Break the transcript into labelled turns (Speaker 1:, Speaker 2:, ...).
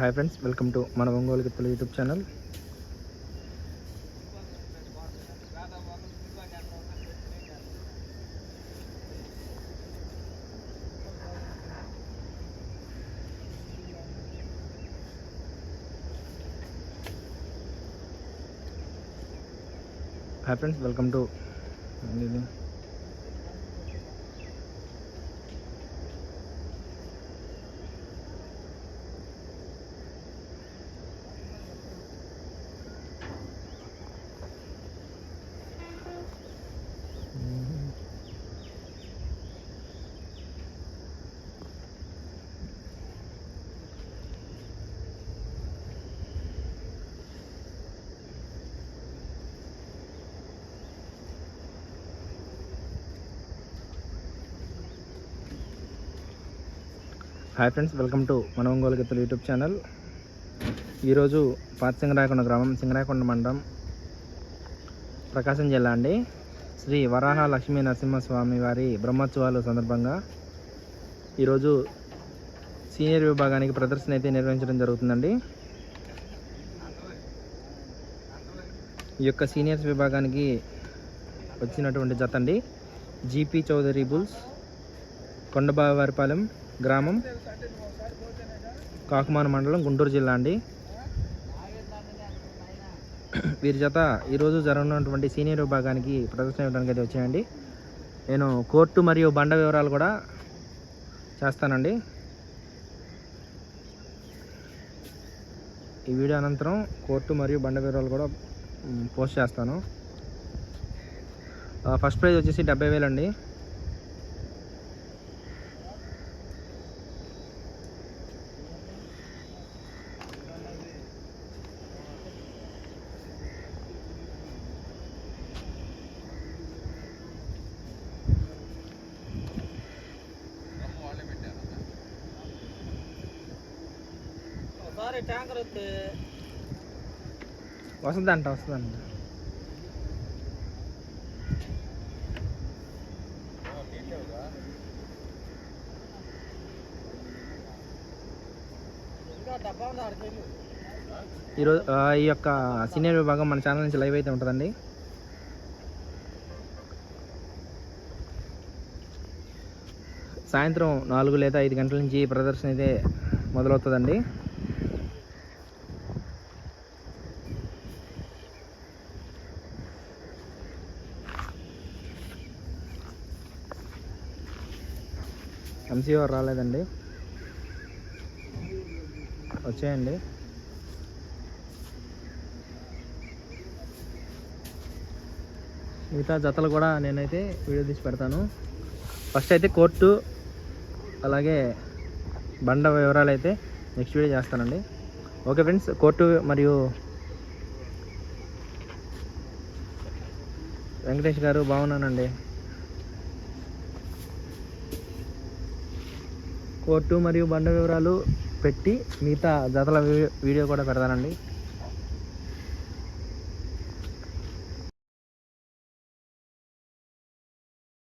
Speaker 1: Hi friends welcome to మన ఒంగోలు గిత్తలు YouTube channel. Hi friends welcome to hi friends welcome to మన Ongole YouTube channel ఈరోజు పాత సింగరాయకొండ గ్రామం సింగరాయకొండ మండలం ప్రకాశం జిల్లా అండి. శ్రీ వరాహ లక్ష్మీ నరసింహస్వామి వారి బ్రహ్మోత్సవాలు సందర్భంగా ఈరోజు సీనియర్ విభాగానికి ప్రదర్శన అయితే నిర్వహించడం జరుగుతుందండి. ఈ యొక్క సీనియర్స్ విభాగానికి వచ్చినటువంటి జత అండి. జీపీ చౌదరి బుల్స్ కొండబావారిపాలెం గ్రామం కాకుమాన మండలం గుంటూరు జిల్లా అండి. వీరి జత ఈరోజు జరగనున్నటువంటి సీనియర్ విభాగానికి ప్రదర్శన ఇవ్వడానికి అయితే వచ్చాయండి. నేను కోర్టు మరియు బండ వివరాలు కూడా చేస్తానండి. ఈ వీడియో అనంతరం కోర్టు మరియు బండ వివరాలు కూడా పోస్ట్ చేస్తాను. ఫస్ట్ ప్రైజ్ వచ్చేసి డెబ్బై వేలండి
Speaker 2: ఒకసారి ట్యాంకర్ వస్తే
Speaker 1: వస్తుందంట వస్తుందంట ఈరోజు ఈ యొక్క సీనియర్ విభాగం మన ఛానల్ నుంచి లైవ్ అయితే ఉంటుందండి. సాయంత్రం నాలుగు లేదా ఐదు గంటల నుంచి ప్రదర్శన అయితే మొదలవుతుందండి. ఎంసీఓ రాలేదండి. వచ్చేయండి. మిగతా జతలు కూడా నేనైతే వీడియో తీసి పెడతాను. ఫస్ట్ అయితే కోర్టు అలాగే బండ వివరాలు అయితే నెక్స్ట్ వీడియో చేస్తానండి. ఓకే ఫ్రెండ్స్ కోర్టు మరియు వెంకటేష్ గారు బాగున్నానండి. కోర్టు మరియు బండ వివరాలు పెట్టి మిగతా జతల వీడియో కూడా పెడతానండి.